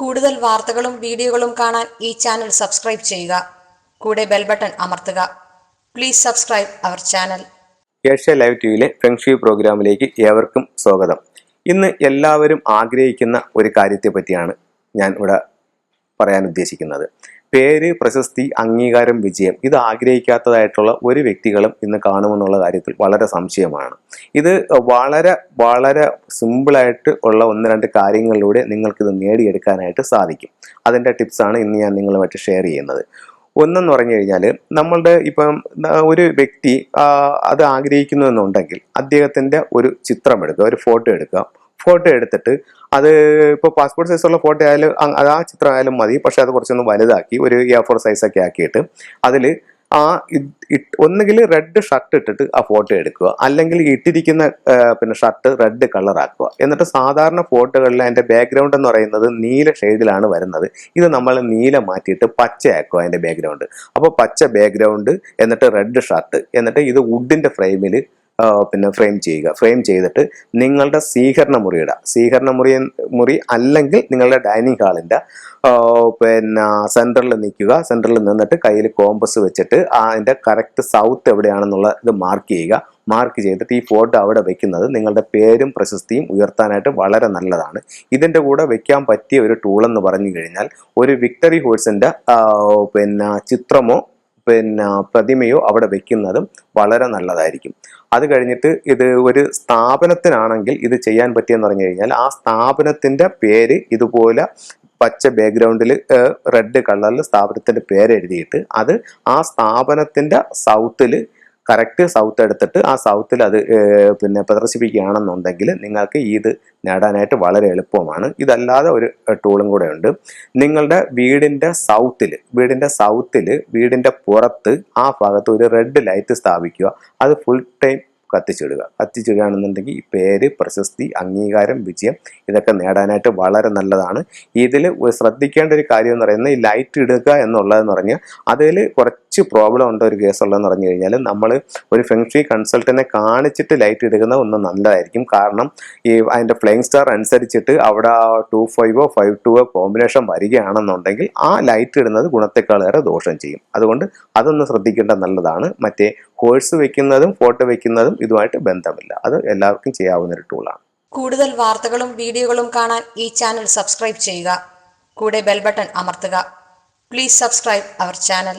കൂടുതൽ വാർത്തകളും വീഡിയോകളും കാണാൻ ഈ ചാനൽ സബ്സ്ക്രൈബ് ചെയ്യുക. കൂടെ ബെൽ ബട്ടൺ അമർത്തുക. Please subscribe our channel Asia live T വിയിലെ ഫെങ്ഷി പ്രോഗ്രാമിലേക്ക് ഏവർക്കും സ്വാഗതം. ഇന്ന് എല്ലാവരും ആഗ്രഹിക്കുന്ന ഒരു കാര്യത്തെ പറ്റിയാണ് ഞാൻ ഇവിടെ പറയാൻ ഉദ്ദേശിക്കുന്നത്. പേര് പ്രശസ്തി അംഗീകാരം വിജയം ഇത് ആഗ്രഹിക്കാത്തതായിട്ടുള്ള ഒരു വ്യക്തികളും ഇന്ന് കാണുമെന്നുള്ള കാര്യത്തിൽ വളരെ സംശയമാണ്. ഇത് വളരെ വളരെ സിമ്പിളായിട്ട് ഉള്ള ഒന്ന് രണ്ട് കാര്യങ്ങളിലൂടെ നിങ്ങൾക്കിത് നേടിയെടുക്കാനായിട്ട് സാധിക്കും. അതിന്റെ ടിപ്സാണ് ഇന്ന് ഞാൻ നിങ്ങളുമായിട്ട് ഷെയർ ചെയ്യുന്നത്. ഒന്നെന്ന് പറഞ്ഞു കഴിഞ്ഞാൽ നമ്മളുടെ ഇപ്പം ഒരു വ്യക്തി അത് ആഗ്രഹിക്കുന്നു എന്നുണ്ടെങ്കിൽ അദ്ദേഹത്തിന്റെ ഒരു ചിത്രം എടുക്കുക ഒരു ഫോട്ടോ എടുക്കുക. ഫോട്ടോ എടുത്തിട്ട് അത് ഇപ്പോൾ പാസ്പോർട്ട് സൈസുള്ള ഫോട്ടോ ആയാലും അത് ആ ചിത്രം ആയാലും മതി. പക്ഷെ അത് കുറച്ചൊന്ന് വലുതാക്കി ഒരു എ ഫോർ സൈസൊക്കെ ആക്കിയിട്ട് അതിൽ ആ ഒന്നുകിൽ റെഡ് ഷർട്ട് ഇട്ടിട്ട് ആ ഫോട്ടോ എടുക്കുക. അല്ലെങ്കിൽ ഇട്ടിരിക്കുന്ന പിന്നെ ഷർട്ട് റെഡ് കളർ ആക്കുക. എന്നിട്ട് സാധാരണ ഫോട്ടോകളിൽ അതിന്റെ ബാക്ക്ഗ്രൗണ്ട് എന്ന് പറയുന്നത് നീല ഷെയ്ഡിലാണ് വരുന്നത്. ഇത് നമ്മൾ നീല മാറ്റിയിട്ട് പച്ചയാക്കുക അതിന്റെ ബാക്ക്ഗ്രൗണ്ട് അപ്പോൾ പച്ച ബാക്ക്ഗ്രൗണ്ട് എന്നിട്ട് റെഡ് ഷർട്ട് എന്നിട്ട് ഇത് വുഡിന്റെ ഫ്രെയിമിൽ പിന്നെ ഫ്രെയിം ചെയ്യുക. ഫ്രെയിം ചെയ്തിട്ട് നിങ്ങളുടെ സ്വീകരണ മുറിയുടെ സ്വീകരണ മുറി മുറി അല്ലെങ്കിൽ നിങ്ങളുടെ ഡൈനിങ് ഹാളിന്റെ പിന്നെ സെന്ററിൽ നിൽക്കുക. സെന്ററിൽ നിന്നിട്ട് കയ്യിൽ കോമ്പസ് വെച്ചിട്ട് അതിന്റെ കറക്റ്റ് സൗത്ത് എവിടെയാണെന്നുള്ള ഇത് മാർക്ക് ചെയ്യുക. മാർക്ക് ചെയ്തിട്ട് ഈ ഫോട്ടോ അവിടെ വെക്കുന്നത് നിങ്ങളുടെ പേരും പ്രശസ്തിയും ഉയർത്താനായിട്ട് വളരെ നല്ലതാണ്. ഇതിന്റെ കൂടെ വെക്കാൻ പറ്റിയ ഒരു ടൂളെന്ന് പറഞ്ഞു കഴിഞ്ഞാൽ ഒരു വിക്ടറി ഹോഴ്സിന്റെ പിന്നെ ചിത്രമോ പിന്നെ പ്രതിമയോ അവിടെ വെക്കുന്നതും വളരെ നല്ലതായിരിക്കും. അത് കഴിഞ്ഞിട്ട് ഇത് ഒരു സ്ഥാപനത്തിനാണെങ്കിൽ ഇത് ചെയ്യാൻ പറ്റിയെന്ന് പറഞ്ഞു കഴിഞ്ഞാൽ ആ സ്ഥാപനത്തിന്റെ പേര് ഇതുപോലെ പച്ച ബാക്ക്ഗ്രൗണ്ടിൽ റെഡ് കളറിൽ സ്ഥാപനത്തിന്റെ പേര് എഴുതിയിട്ട് അത് ആ സ്ഥാപനത്തിന്റെ സൗത്തിൽ കറക്റ്റ് സൗത്ത് എടുത്തിട്ട് ആ സൗത്തിൽ അത് പിന്നെ പ്രദർശിപ്പിക്കുകയാണെന്നുണ്ടെങ്കിൽ നിങ്ങൾക്ക് ഇത് നേടാനായിട്ട് വളരെ എളുപ്പമാണ്. ഇതല്ലാതെ ഒരു ടൂളും കൂടെ ഉണ്ട്. നിങ്ങളുടെ വീടിന്റെ സൗത്തിൽ വീടിന്റെ സൗത്തിൽ വീടിന്റെ പുറത്ത് ആ ഭാഗത്ത് ഒരു റെഡ് ലൈറ്റ് സ്ഥാപിക്കുക. അത് ഫുൾ ടൈം കത്തിച്ചിടുക. കത്തിച്ചിടുകയാണെന്നുണ്ടെങ്കിൽ ഈ പേര് പ്രശസ്തി അംഗീകാരം വിജയം ഇതൊക്കെ നേടാനായിട്ട് വളരെ നല്ലതാണ്. ഇതിൽ ശ്രദ്ധിക്കേണ്ട ഒരു കാര്യം എന്ന് പറയുന്നത് ഈ ലൈറ്റ് ഇടുക എന്നുള്ളതെന്ന് പറഞ്ഞാൽ അതിൽ കുറച്ച് പ്രോബ്ലം ഉണ്ട് ഒരു കേസ് ഉള്ളതെന്ന് പറഞ്ഞു കഴിഞ്ഞാൽ നമ്മൾ ഒരു ഫെങ്ഷി കൺസൾട്ടനെ കാണിച്ചിട്ട് ലൈറ്റ് എടുക്കുന്ന ഒന്ന് നല്ലതായിരിക്കും. കാരണം ഈ അതിന്റെ ഫ്ലെയിങ് സ്റ്റാർ അനുസരിച്ചിട്ട് അവിടെ ടു ഫൈവോ ഫൈവ് ടുവോ കോമ്പിനേഷൻ വരികയാണെന്നുണ്ടെങ്കിൽ ആ ലൈറ്റ് ഇടുന്നത് ഗുണത്തെക്കാളേറെ ദോഷം ചെയ്യും. അതുകൊണ്ട് അതൊന്ന് ശ്രദ്ധിക്കേണ്ടത് നല്ലതാണ്. മറ്റേ കോഴ്സ് വെക്കുന്നതും ഫോട്ടോ വെക്കുന്നതും ഇതുമായിട്ട് ബന്ധമില്ല. അത് എല്ലാവർക്കും ചെയ്യാവുന്ന ഒരു ടൂളാണ് കൂടുതൽ വാർത്തകളും വീഡിയോകളും കാണാൻ ഈ ചാനൽ സബ്സ്ക്രൈബ് ചെയ്യുക. കൂടെ ബെൽ ബട്ടൺ അമർത്തുക. Please subscribe our channel